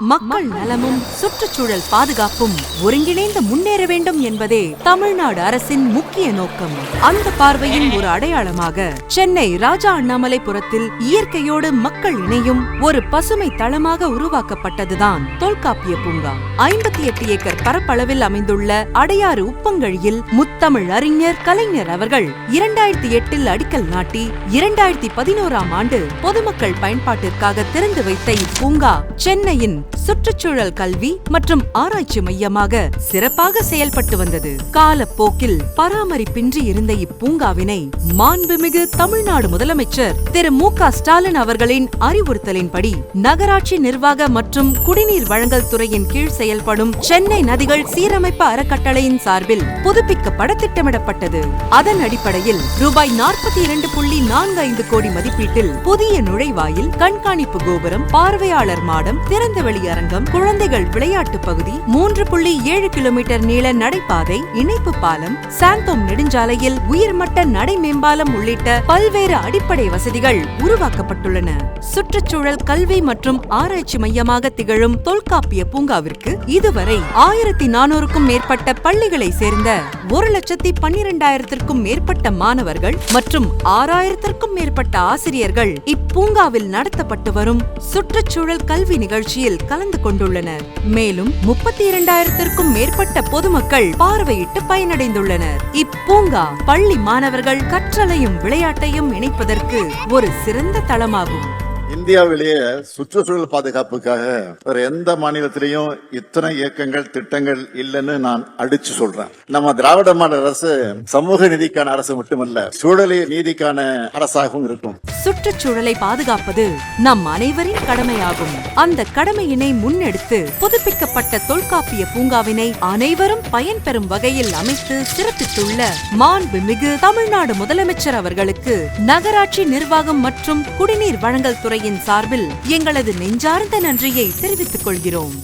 மக்கள் நலமும் சுற்றுச்சூழல் பாதுகாப்பும் ஒருங்கிணைந்து முன்னேற வேண்டும் என்பதே தமிழ்நாடு அரசின் முக்கிய நோக்கம். அந்த பார்வையின் ஒரு அடையாளமாக சென்னை ராஜா அண்ணாமலைபுரத்தில் இயற்கையோடு மக்கள் இணையும் ஒரு பசுமை தளமாக உருவாக்கப்பட்டதுதான் தொல்காப்பிய பூங்கா. ஐம்பத்தி எட்டு ஏக்கர் பரப்பளவில் அமைந்துள்ள அடையாறு உப்பங்கழியில் முத்தமிழ் அறிஞர் கலைஞர் அவர்கள் இரண்டாயிரத்தி எட்டில் அடிக்கல் நாட்டி இரண்டாயிரத்தி பதினோராம் ஆண்டு பொதுமக்கள் பயன்பாட்டிற்காக திறந்து வைத்த இப்பூங்கா சென்னையின் சுற்றுச்சூழல் கல்வி மற்றும் ஆராய்ச்சி மையமாக சிறப்பாக செயல்பட்டு வந்தது. காலப்போக்கில் பராமரிப்பின்றி இருந்த இப்பூங்காவினை மாண்புமிகு தமிழ்நாடு முதலமைச்சர் திரு மு க ஸ்டாலின் அவர்களின் அறிவுறுத்தலின்படி நகராட்சி நிர்வாக மற்றும் குடிநீர் வழங்கல் துறையின் கீழ் செயல்படும் சென்னை நதிகள் சீரமைப்பு அறக்கட்டளையின் சார்பில் புதுப்பிக்கப்பட திட்டமிடப்பட்டது. அதன் அடிப்படையில் ரூபாய் நாற்பத்தி இரண்டு புள்ளி நான்கு ஐந்து கோடி மதிப்பீட்டில் புதிய நுழைவாயில் கண்காணிப்பு கோபுரம் பார்வையாளர் மாடம் திறந்தவெளி அரங்கம் குழந்தைகள் விளையாட்டு பகுதி மூன்று புள்ளி ஏழு கிலோமீட்டர் நீள நடைபாதை இணைப்பு பாலம் சாந்தோம் நெடுஞ்சாலையில் உயர்மட்ட நடை மேம்பாலம் உள்ளிட்ட பல்வேறு அடிப்படை வசதிகள் உருவாக்கப்பட்டுள்ளன. சுற்றுச்சூழல் கல்வி மற்றும் ஆராய்ச்சி மையமாக திகழும் தொல்காப்பிய பூங்காவிற்கு இதுவரை ஆயிரத்தி நானூறுக்கும் மேற்பட்ட பள்ளிகளை சேர்ந்த ஒரு லட்சத்தி பன்னிரெண்டாயிரத்திற்கும் மேற்பட்ட மாணவர்கள் மற்றும் ஆறாயிரத்திற்கும் மேற்பட்ட ஆசிரியர்கள் இப்பூங்காவில் நடத்தப்பட்டு வரும் சுற்றுச்சூழல் கல்வி நிகழ்ச்சியில் கலந்து கொண்டுள்ளனர். மேலும் முப்பத்தி இரண்டாயிரத்திற்கும் மேற்பட்ட பொதுமக்கள் பார்வையிட்டு பயனடைந்துள்ளனர். இப்பூங்கா பள்ளி மாணவர்கள் கற்றலையும் விளையாட்டையும் இணைப்பதற்கு ஒரு சிறந்த தளமாகும். இந்தியாவிலேயே சுற்றுச்சூழல் பாதுகாப்புக்காக வேற எந்த மாநிலத்திலையும் இத்தனை இயக்கங்கள் திட்டங்கள் இல்லைன்னு நான் அடிச்சு சொல்றேன். நம்ம திராவிட மாடல் அரசு சமூக நீதிக்கான அரசு மட்டுமல்ல சூழலை நீதிக்கான அரசாகவும் இருக்கும். சுற்றுச்சூழலை பாதுகாப்பது நம் அனைவரின் கடமையாகும். அந்த கடமையினை முன்னெடுத்து புதுப்பிக்கப்பட்ட தொல்காப்பிய பூங்காவினை அனைவரும் பயன்பெறும் வகையில் அமைத்து சிறப்பித்துள்ள மாண்புமிகு தமிழ்நாடு முதலமைச்சர் அவர்களுக்கு நகராட்சி நிர்வாகம் மற்றும் குடிநீர் வழங்கல் துறை துறையின் சார்பில் எங்களது நெஞ்சார்ந்த நன்றியை தெரிவித்துக் கொள்கிறோம்.